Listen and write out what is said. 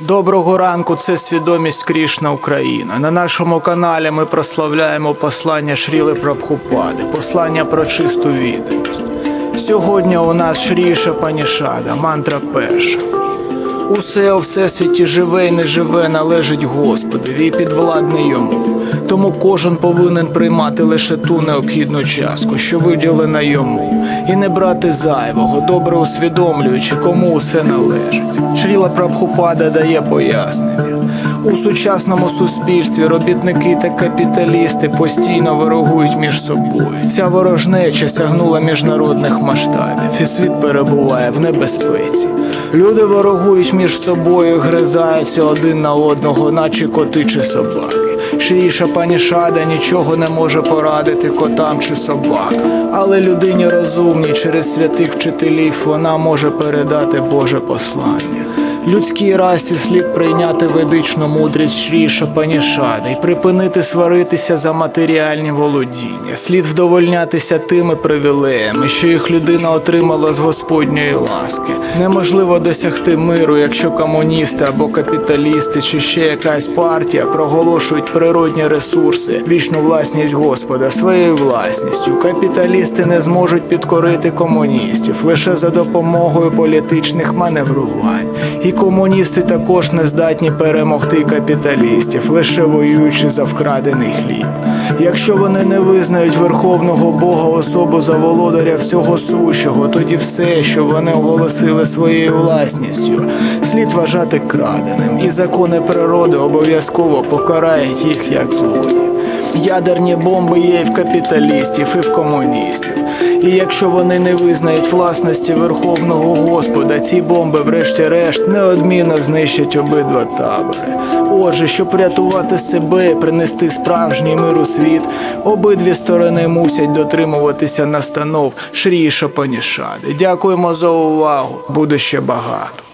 Доброго ранку, це свідомість Крішна Україна. На нашому каналі ми прославляємо послання Шріли Прабхупади, послання про чисту відданість. Сьогодні у нас Шріша Панішада, мантра перша. Усе у всесвіті живе і неживе належить Господові і підвладне йому. Тому кожен повинен приймати лише ту необхідну частку, що виділена йому, і не брати зайвого, добре усвідомлюючи, кому усе належить. Шріла Прабхупада дає пояснення. У сучасному суспільстві робітники та капіталісти постійно ворогують між собою. Ця ворожнеча сягнула міжнародних масштабів, і світ перебуває в небезпеці. Люди ворогують між собою, гризаються один на одного, наче коти чи собаки. Шріша Панішада нічого не може порадити котам чи собакам, але людині розумній через святих вчителів вона може передати Боже послання. Людській расі слід прийняти ведичну мудрість Шріша Панішади і припинити сваритися за матеріальні володіння. Слід вдовольнятися тими привілеями, що їх людина отримала з Господньої ласки. Неможливо досягти миру, якщо комуністи або капіталісти чи ще якась партія проголошують природні ресурси, вічну власність Господа своєю власністю. Капіталісти не зможуть підкорити комуністів лише за допомогою політичних маневрувань. І комуністи також не здатні перемогти капіталістів, лише воюючи за вкрадений хліб. Якщо вони не визнають верховного Бога особу за володаря всього сущого, тоді все, що вони оголосили своєю власністю, слід вважати краденим, і закони природи обов'язково покарають їх як злодіїв. Ядерні бомби є і в капіталістів, і в комуністів. І якщо вони не визнають власності Верховного Господа, ці бомби, врешті-решт, неодмінно знищать обидва табори. Отже, щоб врятувати себе, і принести справжній мир у світ, обидві сторони мусять дотримуватися настанов Шрі Шапанішади. Дякуємо за увагу. Буде ще багато.